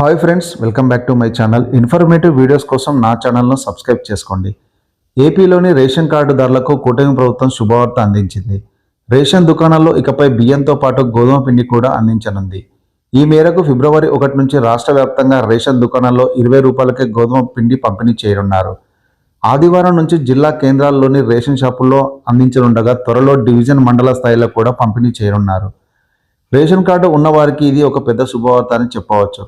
Hi friends welcome back to my channel. Informative videos కోసం నా ఛానల్ను సబ్స్క్రైబ్ చేసుకోండి. ఏపీలోని రేషన్ కార్డుదారులకు కూటమి ప్రభుత్వం శుభవార్త అందించింది. రేషన్ దుకాణాల్లో ఇకపై బియ్యంతో పాటు గోధుమ పిండి కూడా అందించనుంది. ఈ మేరకు ఫిబ్రవరి ఒకటి నుంచి రాష్ట్ర వ్యాప్తంగా రేషన్ దుకాణాల్లో ఇరవై రూపాయలకే గోధుమ పిండి పంపిణీ చేయనున్నారు. ఆదివారం నుంచి జిల్లా కేంద్రాల్లోని రేషన్ షాపుల్లో అందించనుండగా త్వరలో డివిజన్ మండల స్థాయిలో కూడా పంపిణీ చేయనున్నారు. రేషన్ కార్డు ఉన్నవారికి ఇది ఒక పెద్ద శుభవార్త అని చెప్పవచ్చు.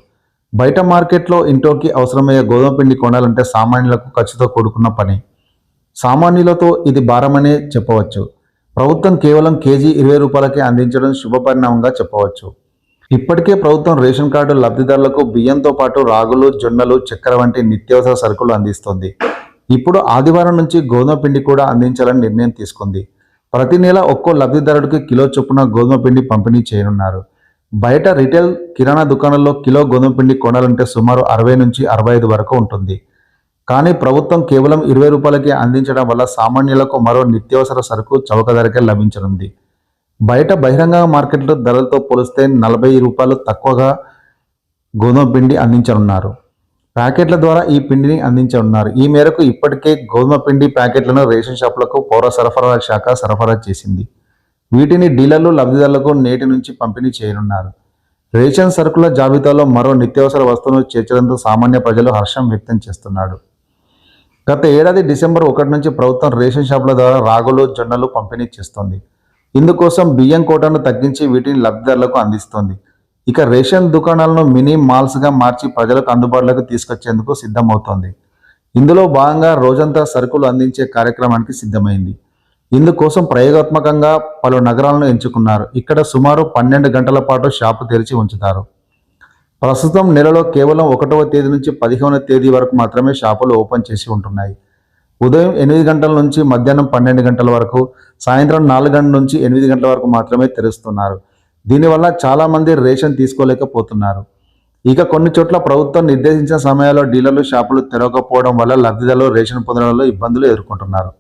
బయట మార్కెట్లో ఇంట్లోకి అవసరమయ్యే గోధుమ పిండి కొనాలంటే సామాన్యులకు ఖర్చుతో కూడుకున్న పని. సామాన్యులతో ఇది భారమనే చెప్పవచ్చు. ప్రభుత్వం కేవలం కేజీ ఇరవై రూపాయలకే అందించడం శుభపరిణామంగా చెప్పవచ్చు. ఇప్పటికే ప్రభుత్వం రేషన్ కార్డు లబ్ధిదారులకు బియ్యంతో పాటు రాగులు జొన్నలు చక్కెర వంటి నిత్యావసర సరుకులు అందిస్తుంది. ఇప్పుడు ఆదివారం నుంచి గోధుమ పిండి కూడా అందించాలని నిర్ణయం తీసుకుంది. ప్రతి నెల ఒక్కో లబ్ధిదారుడికి కిలో చొప్పున గోధుమ పిండి పంపిణీ చేయనున్నారు. బయట రిటైల్ కిరాణా దుకాణాల్లో కిలో గోధుమ పిండి కొనాలంటే సుమారు అరవై నుంచి అరవై ఐదు వరకు ఉంటుంది. కానీ ప్రభుత్వం కేవలం ఇరవై రూపాయలకే అందించడం వల్ల సామాన్యులకు మరో నిత్యావసర సరుకు చౌక ధరకే లభించనుంది. బయట బహిరంగ మార్కెట్లో ధరలతో పోలిస్తే నలభై రూపాయలు తక్కువగా గోధుమ పిండి అందించనున్నారు. ప్యాకెట్ల ద్వారా ఈ పిండిని అందించనున్నారు. ఈ మేరకు ఇప్పటికే గోధుమ పిండి ప్యాకెట్లను రేషన్ షాపులకు పౌర సరఫరా శాఖ సరఫరా చేసింది. వీటిని డీలర్లు లబ్ధిదారులకు నేటి నుంచి పంపిణీ చేయనున్నారు. రేషన్ సరుకుల జాబితాలో మరో నిత్యావసర వస్తువును చేర్చడంతో సామాన్య ప్రజలు హర్షం వ్యక్తం చేస్తున్నాడు. గత ఏడాది డిసెంబర్ ఒకటి నుంచి ప్రభుత్వం రేషన్ షాపుల ద్వారా రాగులు జొన్నలు పంపిణీ చేస్తోంది. ఇందుకోసం బియ్యం కోటాను తగ్గించి వీటిని లబ్ధిదారులకు అందిస్తోంది. ఇక రేషన్ దుకాణాలను మినీ మాల్స్గా మార్చి ప్రజలకు అందుబాటులోకి తీసుకొచ్చేందుకు సిద్ధమవుతోంది. ఇందులో భాగంగా రోజంతా సరుకులు అందించే కార్యక్రమానికి సిద్ధమైంది. ఇందుకోసం ప్రయోగాత్మకంగా పలు నగరాలను ఎంచుకున్నారు. ఇక్కడ సుమారు పన్నెండు గంటల పాటు షాపు తెరిచి ఉంచుతారు. ప్రస్తుతం నెలలో కేవలం ఒకటవ తేదీ నుంచి పదిహేనవ తేదీ వరకు మాత్రమే షాపులు ఓపెన్ చేసి ఉంటున్నాయి. ఉదయం ఎనిమిది గంటల నుంచి మధ్యాహ్నం పన్నెండు గంటల వరకు సాయంత్రం నాలుగు గంటల నుంచి ఎనిమిది గంటల వరకు మాత్రమే తెరుస్తున్నారు. దీనివల్ల చాలామంది రేషన్ తీసుకోలేకపోతున్నారు. ఇక కొన్ని చోట్ల ప్రభుత్వం నిర్దేశించిన సమయాల్లో డీలర్లు షాపులు తెరవకపోవడం వల్ల లబ్ధిదారులు రేషన్ పొందడంలో ఇబ్బందులు ఎదుర్కొంటున్నారు.